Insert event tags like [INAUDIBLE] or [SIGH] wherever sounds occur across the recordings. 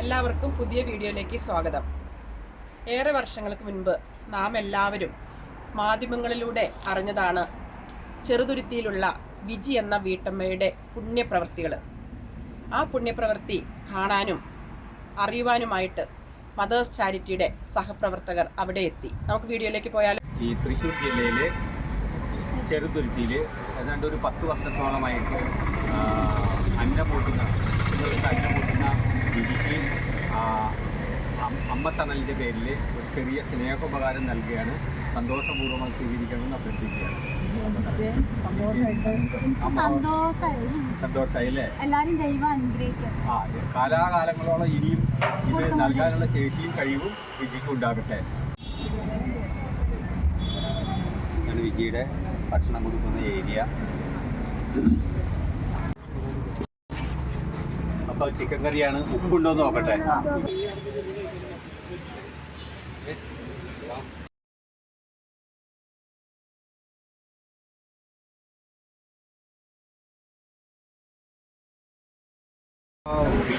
എല്ലാവർക്കും പുതിയ വീഡിയോയിലേക്ക് സ്വാഗതം. ഏറെ വർഷങ്ങൾക്ക് മുൻപ് നാം എല്ലാവരും മാധ്യമങ്ങളിലൂടെ അറിഞ്ഞതാണ് ചെറുതുരുത്തിയിലുള്ള വിജി എന്ന വീട്ടമ്മയുടെ പുണ്യപ്രവൃത്തികൾ ആ പുണ്യപ്രവൃത്തി കാണാനും അറിയുവാനുമായിട്ട് മദേഴ്സ് ചാരിറ്റിയുടെ സഹപ്രവർത്തകർ അവിടെ എത്തി. നമുക്ക് വീഡിയോയിലേക്ക് പോയാൽ ഈ തൃശ്ശൂർ ജില്ലയിലെ ചെറുതുരുത്തിയിൽ ഏതാണ്ട് ഒരു പത്ത് വർഷത്തോളമായിട്ട് അന്നപൂട്ടുന്ന വിധിക്ക് അമ്മത്തണലിന്റെ പേരിൽ ഒരു ചെറിയ സ്നേഹോപകാരം നൽകുകയാണ്. സന്തോഷപൂർവം സ്വീകരിക്കണമെന്ന് അഭ്യർത്ഥിക്കുകയാണ്. അമ്മ സന്തോഷമായി സന്തോഷമായി അല്ലേ എല്ലാരും ദൈവം അനുഗ്രഹിക്കും ആ കാലാകാലങ്ങളോളം ഇനിയും ഇത് നൽകാനുള്ള ശേഷിയും കഴിവും വിജിക്ക് ഉണ്ടാകട്ടെ. ഇതാണ് വിജിയുടെ ഭക്ഷണം കൊടുക്കുന്ന ഏരിയ. അപ്പോൾ ചിക്കൻ കറിയാണ്. ഉപ്പുണ്ടോ എന്ന് നോക്കട്ടെ.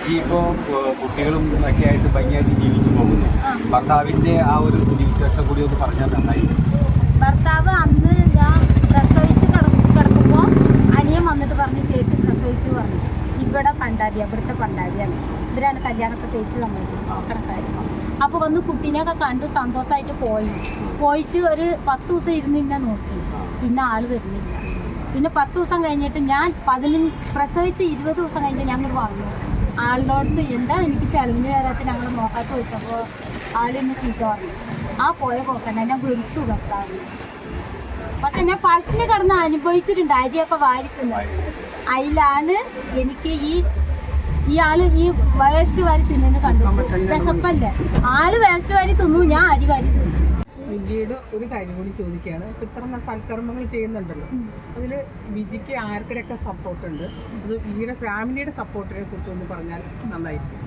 ഇപ്പോ ഇപ്പോൾ കുട്ടികളും ഒക്കെ ആയിട്ട് ഭംഗിയായിട്ട് ജീവിച്ചു പോകുന്നു. ഭർത്താവിന്റെ ആ ഒരു വിശേഷം കൂടി ഒന്ന് പറഞ്ഞാൽ നന്നായി. ഭർത്താവ് അന്ന് ഞാൻ പ്രസവിച്ച് കിട- കിടക്കുമ്പോ അനിയൻ വന്നിട്ട് പറഞ്ഞു ചേച്ചി പ്രസവിച്ചു പറഞ്ഞു. ഇവിടെ പണ്ടാരിയ ഇവിടുത്തെ പണ്ടാരിയാണ് ഇവരാണ് കല്യാണമൊക്കെ തേച്ച് തന്നത്. അപ്പൊ അപ്പോൾ വന്ന് കുട്ടീനെയൊക്കെ കണ്ട് സന്തോഷമായിട്ട് പോയി. പോയിട്ട് ഒരു പത്ത് ദിവസം ഇരുന്ന് എന്നെ നോക്കി. പിന്നെ ആൾ വരുന്നില്ല. പിന്നെ പത്ത് ദിവസം കഴിഞ്ഞിട്ട് ഞാൻ പതിനഞ്ച് പ്രസവിച്ച് ഇരുപത് ദിവസം കഴിഞ്ഞ് ഞങ്ങൾ വന്നു. ആളിനോടത്ത് എന്താ എനിക്ക് ചെലവിന് തരാത്ത ഞങ്ങൾ നോക്കാത്ത ചോദിച്ചപ്പോൾ ആളിന്ന് ചീത്ത പറഞ്ഞു. ആ പോയ പോക്കണ്ട ഞാൻ വെറുത്തു ഭർത്താവ് പക്ഷെ ഞാൻ പശുവിന് കിടന്ന് അനുഭവിച്ചിട്ടുണ്ട് അരിയൊക്കെ വാരിക്കുന്നത് അതിലാണ് എനിക്ക് ഈ ഈ ആൾ ഈ വേസ്റ്റ് വാരി തിന്നു കണ്ടു. വിശപ്പല്ലേ? ആൾ വേസ്റ്റ് വാരി തിന്നു ഞാൻ അരി വാരി തിന്നു. വിജിയുടെ ഒരു കാര്യം കൂടി ചോദിക്കുകയാണ്. ഇപ്പൊ ഇത്ര സൽക്കർമ്മങ്ങൾ ചെയ്യുന്നുണ്ടല്ലോ. അതിൽ വിജിക്ക് ആർക്കിടെയൊക്കെ സപ്പോർട്ട് ഉണ്ട്? അത് വിജിയുടെ ഫാമിലിയുടെ സപ്പോർട്ടിനെ കുറിച്ച് ഒന്ന് പറഞ്ഞാൽ നന്നായിരിക്കും.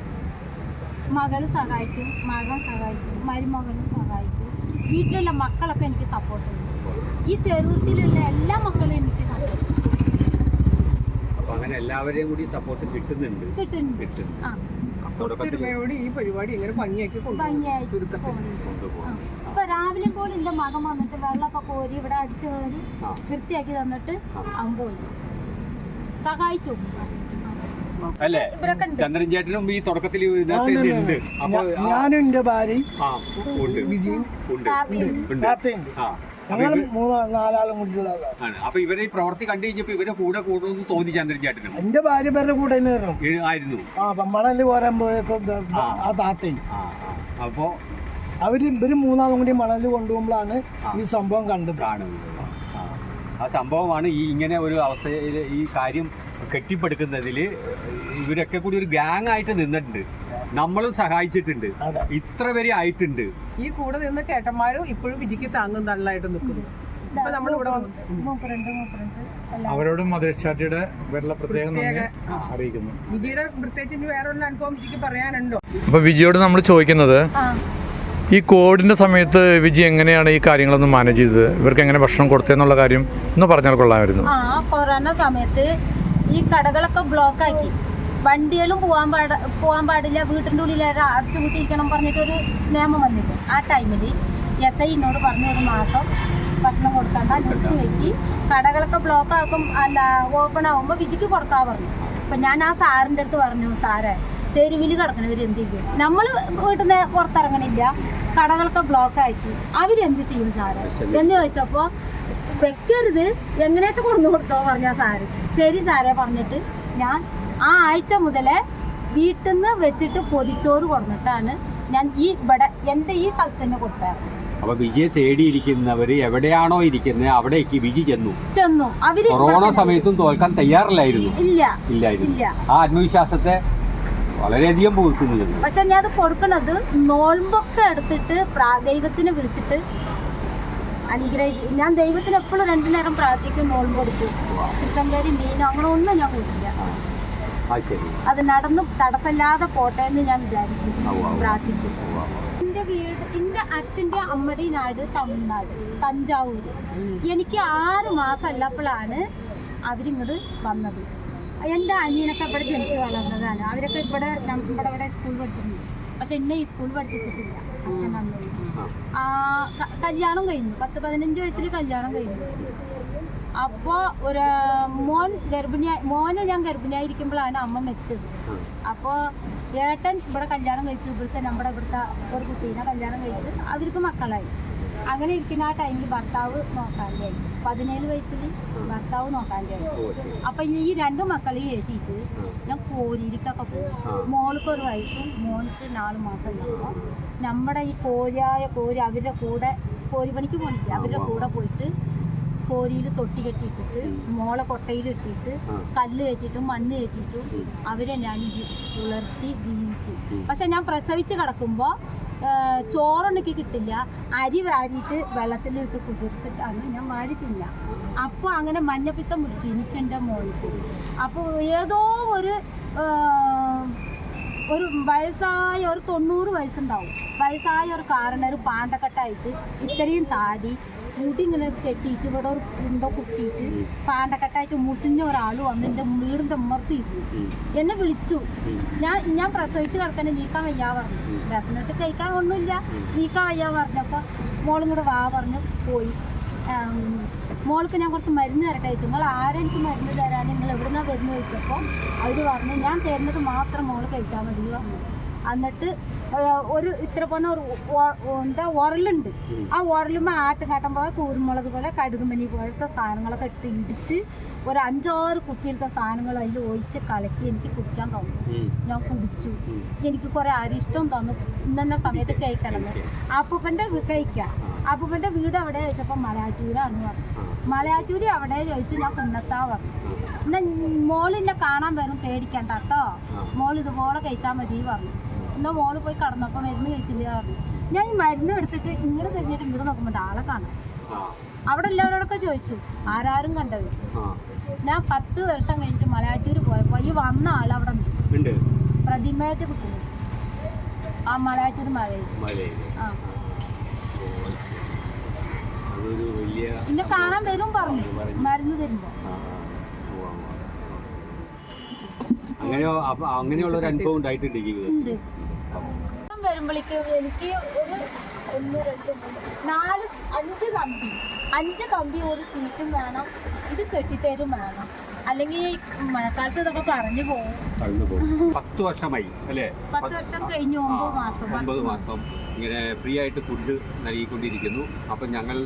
മകൾ സഹായിക്കും മകൻ സഹായിക്കും മരുമകനും സഹായിക്കും. വീട്ടിലുള്ള മക്കളൊക്കെ എനിക്ക് സപ്പോർട്ട് ഉണ്ട്. ഈ ചെറുപ്പത്തിലുള്ള എല്ലാ മക്കളും എനിക്ക് സപ്പോർട്ട് അങ്ങനെ എല്ലാവരെയും കൂടി സപ്പോർട്ട് കിട്ടുന്നുണ്ട്. കിട്ടുന്നുണ്ട്. ഒത്തൊരുമയോട് ഈ പരിപാടി ഇങ്ങനെ ഭംഗിയാക്കി. ഇപ്പൊ രാവിലെ പോലും എന്റെ മകൻ വന്നിട്ട് വെള്ളമൊക്കെ കോരി ഇവിടെ അടിച്ചു കയറി. വൃത്തിയാക്കി തന്നിട്ട് അവൻ പോയി. സഹായിക്കും. അല്ലേ? ചന്ദ്രൻ ചേട്ടനും ഈ തുടക്കത്തിൽ ഉണ്ട് അപ്പൊ ഭാര്യ. ഉണ്ട്. ഉണ്ട്. ഉണ്ട്. അപ്പൊ ഞങ്ങൾ ഇവ- മൂന്നാ നാലാളും കൂടിയുള്ളതാണ് ആണ്. അപ്പൊ ഇവരെ ഈ പ്രവൃത്തി കണ്ടു കഴിഞ്ഞപ്പോ ഇവരെ കൂടെ കൂടുമെന്ന് തോന്നി ചന്ദ്രൻ ചേട്ടനും എന്റെ ഭാര്യ പേരുടെ കൂടെ തന്നെ ആയിരുന്നു ഏ- ആയിരുന്നു. ആ മണൽ പോരാൻ പോയപ്പോ ദ- ആ. ആ താത്തയും ആ ആ. അപ്പോ അവർ ഇവർ മൂന്നാളും കൂടി മണൽ കൊണ്ടുപോകുമ്പോഴാണ് ഈ സംഭവം കണ്ടത്. കാണുന്നത്. ആ. ആ സംഭവമാണ് ഈ ഇങ്ങനെ ഒരു അവസ്ഥയിൽ ഈ കാര്യം കെട്ടിപ്പടുക്കുന്നതിൽ ഇവരൊക്കെ കൂടി ഒരു ഗ്യാങ് ആയിട്ട് നിന്നിട്ടുണ്ട്. നമ്മളും സഹായിച്ചിട്ടുണ്ട്. ഇത്ര വരെ ആയിട്ടുണ്ട്. ഈ കൂടെ നിന്ന ചേട്ടന്മാരും ഇപ്പോഴും വിജിക്ക് താങ്ങും തള്ളായിട്ട് നിൽക്കുന്നു. അവരോടും ചാർട്ടിയുടെ പേരിലുള്ള പ്രത്യേകം അറിയിക്കുന്നു. വിജിയുടെ പ്രത്യേകിച്ച് വേറെ അനുഭവം വിജിക്ക് പറയാനുണ്ടോ? അപ്പോൾ വിജിയോട് നമ്മൾ ചോദിക്കുന്നത് ഈ കോവിഡിന്റെ സമയത്ത് വിജി എങ്ങനെയാണ് ഈ കാര്യങ്ങളൊന്നും മാനേജ് ചെയ്തത്? ഇവർക്ക് എങ്ങനെ ഭക്ഷണം കൊടുത്തെന്നുള്ള കാര്യം ഒന്ന് പറഞ്ഞാൽ കൊള്ളാമായിരുന്നു. ആ കൊറോണ സമയത്ത് ഈ കടകളൊക്കെ ബ്ലോക്ക് ആക്കി. വണ്ടികളും പോകാൻ പാട പോകാൻ പാടില്ല. വീട്ടിന്റെ ഉള്ളിൽ അടച്ചു കൂട്ടിയിരിക്കണം പറഞ്ഞിട്ടൊരു നിയമം വന്നില്ല ആ ടൈമിൽ എസ് ഐ എന്നോട് പറഞ്ഞു ഒരു മാസം ഭക്ഷണം കൊടുക്കണ്ട നിർത്തി വെക്കി. കടകളൊക്കെ ബ്ലോക്ക് ആക്കും അല്ല ഓപ്പൺ ആകുമ്പോൾ വിജിക്ക് കൊടുക്കാൻ പറഞ്ഞു. അപ്പം ഞാൻ ആ സാറിന്റെ അടുത്ത് പറഞ്ഞു സാറേ തെരുവിൽ കിടക്കണവർ എന്ത് ചെയ്യും? നമ്മൾ വീട്ടിൽ നിന്ന് പുറത്തിറങ്ങണില്ല. കടകളൊക്കെ ബ്ലോക്ക് ആക്കി. അവരെന്ത് ചെയ്യും സാറ്? എന്ന് ചോദിച്ചപ്പോൾ വെക്കരുത്. എങ്ങനെയാച്ചാ കൊണ്ടു കൊടുത്തോ പറഞ്ഞ സാറ്. ശരി സാറേ പറഞ്ഞിട്ട് ഞാൻ ആ ആഴ്ച മുതലേ വീട്ടിൽ നിന്ന് വെച്ചിട്ട് പൊതിച്ചോറ് കൊടുത്തിട്ടാണ് ഞാൻ ഈ ഇവിടെ എന്റെ ഈ സ്ഥലത്ത് തന്നെ കൊടുത്തത്. അപ്പൊ വിജയെ തേടിയിരിക്കുന്നവര് എവിടെയാണോ ഇരിക്കുന്നത് അവിടേക്ക് വിജി ചെന്നു. ചെന്നു. അവർ കൊറോണ സമയത്തും തോൽക്കാൻ തയ്യാറില്ലായിരുന്നു. ഇല്ല ഇല്ലായിരുന്നു. ഇല്ല. ആ ആത്മവിശ്വാസത്തെ വളരെയധികം പുകഴ്ത്തുന്നത് പക്ഷെ ഞാൻ അത് കൊടുക്കണത് നോൾമ്പൊക്കെ എടുത്തിട്ട് പ്രാഗൈവത്തിനെ വിളിച്ചിട്ട് ഞാൻ ദൈവത്തിന് എപ്പോഴും രണ്ടു നേരം പ്രാർത്ഥിക്കും നോൾമ്പ് കൊടുത്തു ചിക്കൻ കറി മീൻ അങ്ങനെ ഒന്നും ഞാൻ ശരി അത് നടന്നു തടസ്സമില്ലാതെ പോട്ടെ എന്ന് ഞാൻ വിചാരിക്കും. പ്രാർത്ഥിക്കും. എന്റെ വീട് എന്റെ അച്ഛന്റെ അമ്മയുടെ നാട് തമിഴ്നാട് തഞ്ചാവൂർ. എനിക്ക് ആറ് മാസം അല്ലപ്പോഴാണ് അവരിങ്ങോട്ട് വന്നത്. എന്റെ അനിയനൊക്കെ ഇവിടെ ജനിച്ച് വളർന്നതാണ്. അവരൊക്കെ ഇവിടെ നമ്മുടെ ഇവിടെ സ്കൂൾ പഠിച്ചിട്ടുണ്ട്. പക്ഷെ എന്നെ ഈ സ്കൂൾ പഠിപ്പിച്ചിട്ടില്ല. അച്ഛൻ വന്നു. കല്യാണം കഴിഞ്ഞു. പത്ത് പതിനഞ്ച് വയസ്സിൽ കല്യാണം കഴിഞ്ഞു. അപ്പോൾ ഒരു മോൻ ഗർഭിണിയായി മോനെ ഞാൻ ഗർഭിണിയായിരിക്കുമ്പോഴാണ് അമ്മ മരിച്ചത്. അപ്പോൾ ഏട്ടൻ ഇവിടെ കല്യാണം കഴിച്ചു ഇവിടുത്തെ നമ്മുടെ ഇവിടുത്തെ ഒരു കുട്ടീനെ കല്യാണം കഴിച്ച്. അവർക്ക് മക്കളായി. അങ്ങനെ ഇരിക്കുന്ന ആ ടൈമിൽ ഭർത്താവ് നോക്കാണ്ടായി പതിനേഴ് വയസ്സിൽ ഭർത്താവ് നോക്കാണ്ടായി അപ്പൊ ഈ രണ്ട് മക്കളെ ഏറ്റിട്ട് ഞാൻ കോരിയിലേക്കൊക്കെ പോകും മോൾക്ക് ഒരു വയസ്സും മോൾക്ക് നാല് മാസം ഉണ്ടാകുമ്പോൾ നമ്മുടെ ഈ കോരിയായ കോരി അവരുടെ കൂടെ കോരിപ്പണിക്ക് പോയിട്ട് പോണില്ല അവരുടെ കൂടെ പോയിട്ട് കോരിയിൽ തൊട്ടി കെട്ടിയിട്ടിട്ട് മോളെ കൊട്ടയിൽ ഇട്ടിട്ട് കല്ല് കയറ്റിയിട്ടും മണ്ണ് കയറ്റിയിട്ടും അവരെ ഞാൻ ഉളർത്തി ജീവിച്ചു. പക്ഷെ ഞാൻ പ്രസവിച്ച് കിടക്കുമ്പോൾ ചോറൊന്നെനിക്ക് കിട്ടില്ല. അരി വാരിയിട്ട് വെള്ളത്തിലിട്ട് കുതിർത്തിട്ടാണ് ഞാൻ വാരി അപ്പോൾ അങ്ങനെ മഞ്ഞപ്പിത്തം പിടിച്ചു എനിക്കെന്റെ മോളിൽ മോൾക്ക്. അപ്പോൾ ഏതോ ഒരു ഒരു വയസ്സായ ഒരു തൊണ്ണൂറ് വയസ്സുണ്ടാവും. വയസ്സായ ഒരു കാരണ ഒരു പാണ്ടക്കെട്ടായിട്ട് ഇത്രയും താടി മുടി ഇങ്ങനെ കെട്ടിയിട്ട് ഇവിടെ ഒരു കുണ്ട കുട്ടിയിട്ട് പാണ്ടക്കെട്ടായിട്ട് മുസിഞ്ഞ ഒരാൾ വന്ന് എന്റെ വീടിന്റെ ഇരുന്നു. എന്നെ വിളിച്ചു. ഞാൻ ഞാൻ പ്രസവിച്ച് കിടക്കാൻ നീക്കാൻ വയ്യാ പറഞ്ഞു. വിസന്നിട്ട് കഴിക്കാൻ ഒന്നുമില്ല. നീക്കാൻ വയ്യാ പറഞ്ഞപ്പോൾ മോളും കൂടെ വാ പറഞ്ഞു പോയി. മോൾക്ക് ഞാൻ കുറച്ച് മരുന്ന് തരട്ടെ ചോദിച്ചു. നിങ്ങൾ ആരെ എനിക്ക് മരുന്ന് തരാൻ നിങ്ങൾ എവിടുന്നാ വരുന്നത് ചോദിച്ചപ്പോൾ അവർ പറഞ്ഞു ഞാൻ തരുന്നത് മാത്രം മോൾ കഴിച്ചാൽ മതി പറഞ്ഞു. എന്നിട്ട് ഒരു ഇത്ര പോണ ഒരു എന്താ ഉരലുണ്ട് ആ ഉരലുമ്പോൾ ആട്ടുകാട്ടം പോലെ കൂരുമുളക് പോലെ കടുകുമണി പോലത്തെ സാധനങ്ങളൊക്കെ ഇട്ട് ഇടിച്ച് ഒരു അഞ്ചാറ് കുപ്പിയിലത്തെ സാധനങ്ങൾ അതിൽ ഒഴിച്ച് കലക്കി എനിക്ക് കുടിക്കാൻ തോന്നി. ഞാൻ കുടിച്ചു. എനിക്ക് കുറെ അരിഷ്ടം തന്നു. ഇന്നെ സമയത്ത് കഴിക്കണം അപ്പൂപ്പന്റെ കഴിക്കാം. അപ്പൂപ്പന്റെ വീട് എവിടെ ചോദിച്ചപ്പോൾ മലയാറ്റൂരാണെന്ന് പറഞ്ഞു. മലയാറ്റൂര് അവിടെ ചോദിച്ചു ഞാൻ കുന്നത്താ പറഞ്ഞു എന്നാ മോളിന്നെ കാണാൻ വരും പേടിക്കണ്ട കേട്ടോ മോൾ ഇതുപോലെ കഴിച്ചാൽ മതി പറഞ്ഞു. എന്നാ മോൾ പോയി കടന്നപ്പോൾ മരുന്ന് കഴിച്ചില്ല പറഞ്ഞു. ഞാൻ ഈ മരുന്ന് എടുത്തിട്ട് ഇങ്ങോട്ട് തിരിഞ്ഞിട്ട് ഇങ്ങോട്ട് നോക്കുമ്പോൾ ആളെ കാണാം. അവിടെ എല്ലാവരോടൊക്കെ ചോദിച്ചു ആരാരും കണ്ടത്? ഞാൻ പത്ത് വർഷം കഴിഞ്ഞിട്ട് മലയാറ്റൂർ പോയപ്പോൾ ഈ വന്ന ആൾ അവിടെ പ്രതിമയായിട്ട് കിട്ടുന്നു ആ മലയാറ്റൂർ മഴയിൽ മലയിൽ. ആ അതൊരു വലിയ പിന്നെ വരും പറഞ്ഞു മരുന്ന് തരുമ്പോൾ ഉവ്വ. അങ്ങനെയോ അങ്ങനെയുള്ള ഒരു അനുഭവം ഉണ്ടായിട്ടുണ്ട് ജീവിതത്തിൽ? വരുമ്പോഴേക്കും എനിക്ക് ഒരു ഒന്ന് രണ്ട് മൂന്ന് നാല് അഞ്ച് കമ്പി. അഞ്ച് കമ്പി ഒരു സീറ്റും വേണം. ഇത് കെട്ടിത്തരും വേണം. അല്ലെങ്കിൽ മഴക്കാലത്ത് ഇതൊക്കെ പറഞ്ഞു പോകും. [LAUGHS] പത്ത് വർഷമായി അല്ലേ? പത്ത് വർഷം കഴിഞ്ഞു ഒമ്പത് മാസം ഒമ്പത് മാസം. ഇങ്ങനെ ഫ്രീ ആയിട്ട് ഫുഡ് നൽകിക്കൊണ്ടിരിക്കുന്നു. അപ്പം ഞങ്ങൾ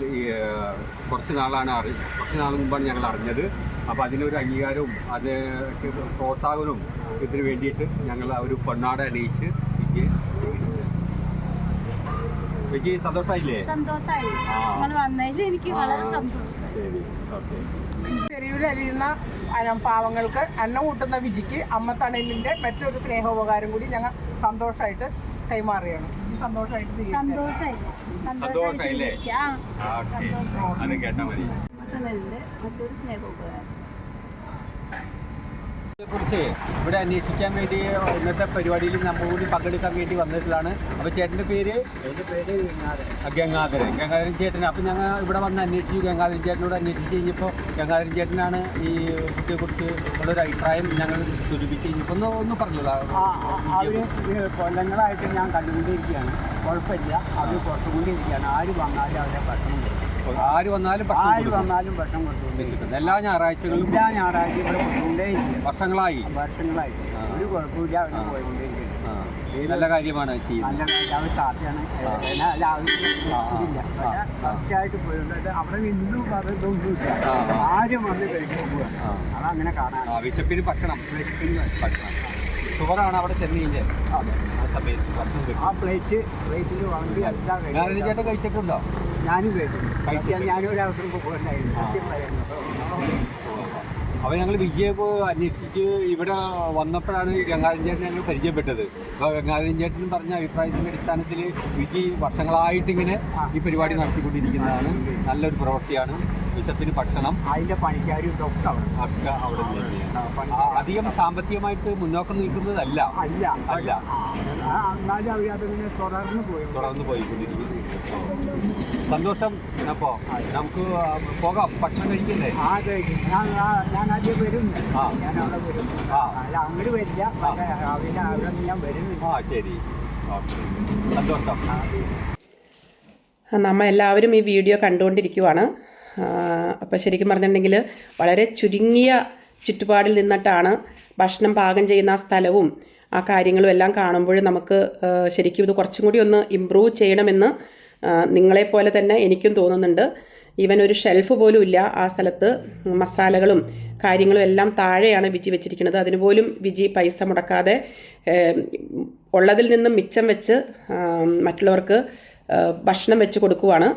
കുറച്ച് നാളാണ് അറി കുറച്ച് നാൾ മുമ്പാണ് ഞങ്ങൾ അറിഞ്ഞത്. അപ്പോൾ അതിനൊരു അംഗീകാരവും അത് പ്രോത്സാഹനവും ഇതിന് വേണ്ടിയിട്ട് ഞങ്ങൾ ആ ഒരു പൊന്നാട അണിയിച്ച് എനിക്ക് സന്തോഷമായില്ലേ സന്തോഷമായി ആ. നിങ്ങൾ വന്നതിൽ എനിക്ക് വളരെ സന്തോഷം. ശരി. ഓക്കെ. പാവങ്ങൾക്ക് അന്നം കൂട്ടുന്ന വിജിക്ക് അമ്മ തണലിന്റെ മറ്റൊരു സ്നേഹോപകാരം കൂടി ഞങ്ങൾ സന്തോഷമായിട്ട് കൈമാറിയാണ് സന്തോഷമായിട്ട്. സന്തോഷമായി സന്തോഷായില്ലേ? ആ ഓക്കെ. അത് കേട്ടാൽ മതി. മറ്റൊരു സ്നേഹോപകാരം. കുറിച്ച് ഇവിടെ അന്വേഷിക്കാൻ വേണ്ടി ഇന്നത്തെ പരിപാടിയിൽ നമ്മൾ കൂടി പങ്കെടുക്കാൻ വേണ്ടി വന്നിട്ടുള്ളതാണ്. അപ്പോൾ ചേട്ടന്റെ പേര്? എന്റെ പേര് ഗംഗാധരൻ. ഗംഗാധരൻ. ചേട്ടൻ അപ്പം ഞങ്ങൾ ഇവിടെ വന്ന് അന്വേഷിച്ചു. ഗംഗാധരൻ ചേട്ടനോട് അന്വേഷിച്ച് കഴിഞ്ഞപ്പോൾ ഗംഗാധരൻ ചേട്ടനാണ് ഈ കുട്ടിയെക്കുറിച്ച് ഉള്ളൊരു അഭിപ്രായം ഞങ്ങൾ സ്വരൂപിച്ച് കഴിഞ്ഞപ്പോൾ ഒന്ന് ഒന്ന് പറഞ്ഞോളൂ അവർ കൊല്ലങ്ങളായിട്ട് ഞാൻ കണ്ടുകൊണ്ടിരിക്കുകയാണ്. കുഴപ്പമില്ല. അവർ പുറത്തുകൊണ്ടിരിക്കുകയാണ്. ആര് വന്നാലും അവരെ ഭക്ഷണം ആര് വന്നാലും ആര് വന്നാലും ഭക്ഷണം കൊടുത്തുകൊണ്ടിരിക്കും എല്ലാ ഞായറാഴ്ചകളിലും എല്ലാ ഞായറാഴ്ച ഇവിടെ കൊടുത്തുകൊണ്ടേയിരിക്കും വർഷങ്ങളായി. വർഷങ്ങളായിട്ട് ഒരു കുഴപ്പമില്ല അവിടെ നല്ല കാര്യമാണ് ചെയ്യുന്നത്. നല്ല. കറക്റ്റായിട്ട് പോയിട്ട് അവിടെ ആ. ആരും വന്ന് കഴിക്കാൻ പോവുക. അതങ്ങനെ കാണാൻ വിശപ്പിന് ഭക്ഷണം. വിശപ്പിന് ഭക്ഷണം. ഷുഗറാണ് അവിടെ ചെന്ന് കഴിഞ്ഞാൽ ആ സമയത്ത് ഭക്ഷണം കിട്ടും ആ പ്ലേറ്റ് പ്ലേറ്റിൽ വാങ്ങി അല്ല ഗാന്ധി ചേട്ടൻ കഴിച്ചിട്ടുണ്ടോ? ഞാനും കഴിച്ചു കഴിച്ചാൽ ഞാനും ഒരു അവസരം സത്യം അപ്പോൾ ഞങ്ങൾ വിജയെ പോയി അന്വേഷിച്ച് ഇവിടെ വന്നപ്പോഴാണ് ഈ ഗംഗാധരൻ ചേട്ടൻ ഞങ്ങൾ പരിചയപ്പെട്ടത്. അപ്പോൾ ഗംഗാധരൻ ചേട്ടൻ പറഞ്ഞ അഭിപ്രായത്തിന്റെ അടിസ്ഥാനത്തിൽ വിജി വർഷങ്ങളായിട്ട് ഇങ്ങനെ ഈ പരിപാടി നടത്തിക്കൊണ്ടിരിക്കുന്നതാണ്. നല്ലൊരു പ്രവൃത്തിയാണ്. വിശപ്പിന് ഭക്ഷണം അതിന്റെ പണിക്കാരും അവിടെ ഒക്കെ അവിടെ പണിക്കാര്. അധികം സാമ്പത്തികമായിട്ട് മുന്നോക്കം നിൽക്കുന്നതല്ല. അല്ല അല്ല. ആ, എന്നാലും അവർ അതിങ്ങനെ തുടർന്ന് പോയി. തുടർന്ന് പോയിക്കൊണ്ടിരിക്കുന്നു. സന്തോഷം. അപ്പോ നമുക്ക് പോകാം. ഭക്ഷണം കഴിക്കണ്ടേ? ആ കഴിക്കും. ഞാൻ ഞാൻ ആദ്യം വരും. ആ. ഞാൻ അവിടെ വരും. അല്ല അങ്ങോട്ട് വരില്ല. രാവിലെ അവിടെ ഞാൻ വരുന്നില്ല. ആ ശരി. ഓക്കെ. സന്തോഷം. നമ്മ എല്ലാവരും ഈ വീഡിയോ കണ്ടുകൊണ്ടിരിക്കുവാണ്. അപ്പോൾ ശരിക്കും പറഞ്ഞിട്ടുണ്ടെങ്കിൽ വളരെ ചുരുങ്ങിയ ചുറ്റുപാടിൽ നിന്നിട്ടാണ് ഭക്ഷണം പാകം ചെയ്യുന്ന ആ സ്ഥലവും ആ കാര്യങ്ങളും എല്ലാം കാണുമ്പോൾ നമുക്ക് ശരിക്കും ഇത് കുറച്ചും കൂടി ഒന്ന് ഇമ്പ്രൂവ് ചെയ്യണമെന്ന് നിങ്ങളെപ്പോലെ തന്നെ എനിക്കും തോന്നുന്നുണ്ട്. ഈവൻ ഒരു ഷെൽഫ് പോലും ഇല്ല ആ സ്ഥലത്ത്. മസാലകളും കാര്യങ്ങളും എല്ലാം താഴെയാണ് വിജി വെച്ചിരിക്കുന്നത്. അതിനുപോലും വിജി പൈസ മുടക്കാതെ ഉള്ളതിൽ നിന്നും മിച്ചം വെച്ച് മറ്റുള്ളവർക്ക് ഭക്ഷണം വെച്ച് കൊടുക്കുവാണ്.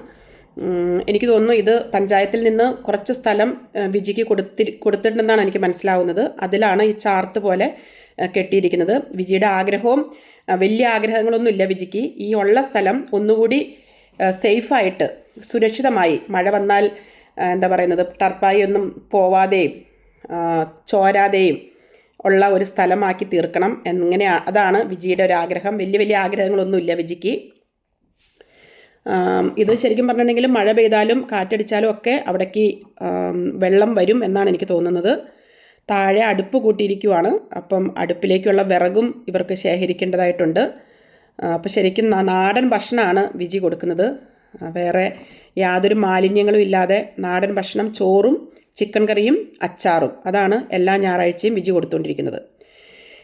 എനിക്ക് തോന്നുന്നു ഇത് പഞ്ചായത്തിൽ നിന്ന് കുറച്ച് സ്ഥലം വിജിക്ക് കൊടുത്തി കൊടുത്തിട്ടുണ്ടെന്നാണ് എനിക്ക് മനസ്സിലാവുന്നത്. അതിലാണ് ഈ ചാർത്ത് പോലെ കെട്ടിയിരിക്കുന്നത്. വിജിയുടെ ആഗ്രഹവും വലിയ ആഗ്രഹങ്ങളൊന്നുമില്ല വിജിക്ക്. ഈ ഉള്ള സ്ഥലം ഒന്നുകൂടി സേഫായിട്ട് സുരക്ഷിതമായി. മഴ വന്നാൽ എന്താ പറയുന്നത് ടർപ്പായി ഒന്നും പോവാതെയും ചോരാതെയും ഉള്ള ഒരു സ്ഥലമാക്കി തീർക്കണം എന്നിങ്ങനെ അതാണ് വിജിയുടെ ഒരു ആഗ്രഹം വലിയ വലിയ ആഗ്രഹങ്ങളൊന്നുമില്ല വിജിക്ക്. ഇത് ശരിക്കും പറഞ്ഞിട്ടുണ്ടെങ്കിൽ മഴ പെയ്താലും കാറ്റടിച്ചാലും ഒക്കെ അവിടേക്ക് വെള്ളം വരും എന്നാണ് എനിക്ക് തോന്നുന്നത്. താഴെ അടുപ്പ് കൂട്ടിയിരിക്കുവാണ്. അപ്പം അടുപ്പിലേക്കുള്ള വിറകും ഇവർക്ക് ശേഖരിക്കേണ്ടതായിട്ടുണ്ട്. അപ്പോൾ ശരിക്കും നാടൻ ഭക്ഷണമാണ് വിജി കൊടുക്കുന്നത്. വേറെ യാതൊരു മാലിന്യങ്ങളും ഇല്ലാതെ നാടൻ ഭക്ഷണം ചോറും ചിക്കൻ കറിയും അച്ചാറും. അതാണ് എല്ലാ ഞായറാഴ്ചയും വിജി കൊടുത്തുകൊണ്ടിരിക്കുന്നത്.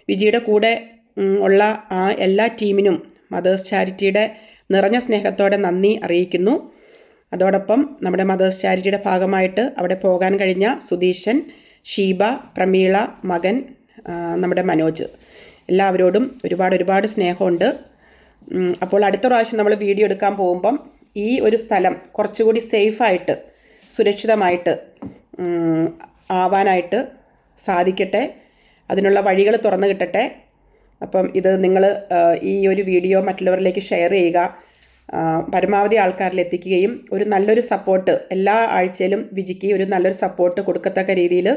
വിജിയുടെ കൂടെ ഉള്ള ആ എല്ലാ ടീമിനും മദേഴ്സ് ചാരിറ്റിയുടെ നിറഞ്ഞ സ്നേഹത്തോടെ നന്ദി അറിയിക്കുന്നു. അതോടൊപ്പം നമ്മുടെ മദേഴ്സ് ചാരിറ്റിയുടെ ഭാഗമായിട്ട് അവിടെ പോകാൻ കഴിഞ്ഞ സുധീശൻ ഷീബ പ്രമീള മകൻ നമ്മുടെ മനോജ്. എല്ലാവരോടും ഒരുപാട് ഒരുപാട് സ്നേഹമുണ്ട്. അപ്പോൾ അടുത്ത പ്രാവശ്യം നമ്മൾ വീഡിയോ എടുക്കാൻ പോകുമ്പം ഈ ഒരു സ്ഥലം കുറച്ചുകൂടി സേഫായിട്ട് സുരക്ഷിതമായിട്ട് ആവാനായിട്ട് സാധിക്കട്ടെ. അതിനുള്ള വഴികൾ തുറന്നു കിട്ടട്ടെ. അപ്പം ഇത് നിങ്ങൾ ഈ ഒരു വീഡിയോ മറ്റുള്ളവരിലേക്ക് ഷെയർ ചെയ്യുക. പരമാവധി ആൾക്കാരിൽ എത്തിക്കുകയും ഒരു നല്ലൊരു സപ്പോർട്ട് എല്ലാ ആഴ്ചയിലും വിജിക്ക് ഒരു നല്ലൊരു സപ്പോർട്ട് കൊടുക്കത്തക്ക രീതിയിൽ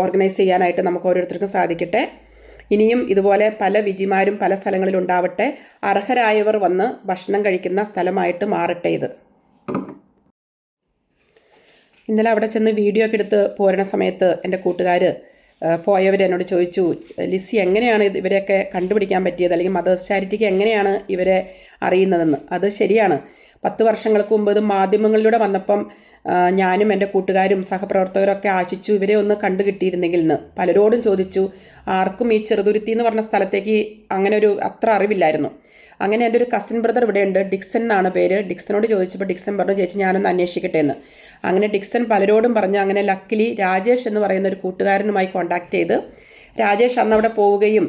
ഓർഗനൈസ് ചെയ്യാനായിട്ട് നമുക്ക് ഓരോരുത്തർക്കും സാധിക്കട്ടെ. ഇനിയും ഇതുപോലെ പല വിജിമാരും പല സ്ഥലങ്ങളിൽ ഉണ്ടാവട്ടെ. അർഹരായവർ വന്ന് ഭക്ഷണം കഴിക്കുന്ന സ്ഥലമായിട്ട് മാറട്ടെ ഇത്. ഇന്നലെ അവിടെ ചെന്ന് വീഡിയോ ഒക്കെ എടുത്ത് പോരണ സമയത്ത് എന്റെ കൂട്ടുകാർ പോയവർ എന്നോട് ചോദിച്ചു ലിസി എങ്ങനെയാണ് ഇവരെയൊക്കെ കണ്ടുപിടിക്കാൻ പറ്റിയത്? അല്ലെങ്കിൽ മദേഴ്സ് ചാരിറ്റിക്ക് എങ്ങനെയാണ് ഇവരെ അറിയുന്നതെന്ന്? അത് ശരിയാണ്. പത്ത് വർഷങ്ങൾക്ക് മുമ്പ് ഇത് മാധ്യമങ്ങളിലൂടെ വന്നപ്പം ഞാനും എന്റെ കൂട്ടുകാരും സഹപ്രവർത്തകരൊക്കെ ആശിച്ചു ഇവരെ ഒന്ന് കണ്ടു കിട്ടിയിരുന്നെങ്കിൽ എന്ന് പലരോടും ചോദിച്ചു ആർക്കും ഈ ചെറുതുരുത്തി എന്ന് പറഞ്ഞ സ്ഥലത്തേക്ക് അങ്ങനെ ഒരു അത്ര അറിവില്ലായിരുന്നു. അങ്ങനെ എന്റെ ഒരു കസിൻ ബ്രദർ ഇവിടെ ഉണ്ട് ഡിക്സൺ എന്നാണ് പേര്. ഡിക്സനോട് ചോദിച്ചപ്പോൾ ഡിക്സൺ പറഞ്ഞു ചേച്ചി ഞാനൊന്ന് അന്വേഷിക്കട്ടെ എന്ന്. അങ്ങനെ ഡിക്സൺ പലരോടും പറഞ്ഞ് അങ്ങനെ ലക്കിലി രാജേഷ് എന്ന് പറയുന്ന ഒരു കൂട്ടുകാരനുമായി കോൺടാക്ട് ചെയ്ത് രാജേഷ് അന്ന് അവിടെ പോവുകയും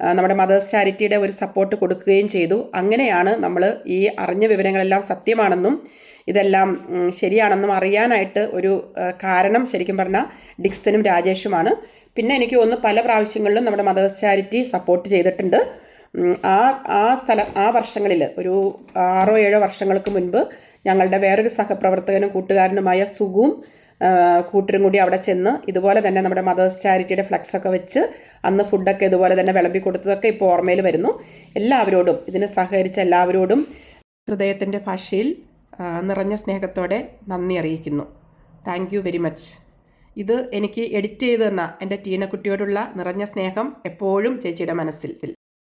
നമ്മുടെ മദേഴ്സ് ചാരിറ്റിയുടെ ഒരു സപ്പോർട്ട് കൊടുക്കുകയും ചെയ്തു. അങ്ങനെയാണ് നമ്മൾ ഈ അറിഞ്ഞ വിവരങ്ങളെല്ലാം സത്യമാണെന്നും ഇതെല്ലാം ശരിയാണെന്നും അറിയാനായിട്ട് ഒരു കാരണം ശരിക്കും പറഞ്ഞാൽ ഡിക്സനും രാജേഷുമാണ്. പിന്നെ എനിക്ക് ഒന്ന് പല പ്രാവശ്യങ്ങളിലും നമ്മുടെ മദേഴ്സ് ചാരിറ്റി സപ്പോർട്ട് ചെയ്തിട്ടുണ്ട്. ആ ആ സ്ഥലം ആ വർഷങ്ങളിൽ ഒരു ആറോ ഏഴോ വർഷങ്ങൾക്ക് മുൻപ് ഞങ്ങളുടെ വേറൊരു സഹപ്രവർത്തകനും കൂട്ടുകാരനുമായ സുഗുവും കൂട്ടരും കൂടി അവിടെ ചെന്ന് ഇതുപോലെ തന്നെ നമ്മുടെ മദേഴ്സ് ചാരിറ്റിയുടെ ഫ്ലക്സ് ഒക്കെ വെച്ച് അന്ന് ഫുഡൊക്കെ ഇതുപോലെ തന്നെ വിളമ്പി കൊടുത്തതൊക്കെ ഇപ്പോൾ ഓർമ്മയിൽ വരുന്നു. എല്ലാവരോടും ഇതിന് സഹകരിച്ച എല്ലാവരോടും ഹൃദയത്തിന്റെ ഭാഷയിൽ നിറഞ്ഞ സ്നേഹത്തോടെ നന്ദി അറിയിക്കുന്നു. താങ്ക് യു വെരി മച്ച് ഇത് എനിക്ക് എഡിറ്റ് ചെയ്തു തന്ന എന്റെ ടീനക്കുട്ടിയോടുള്ള നിറഞ്ഞ സ്നേഹം എപ്പോഴും ചേച്ചിയുടെ മനസ്സിൽ.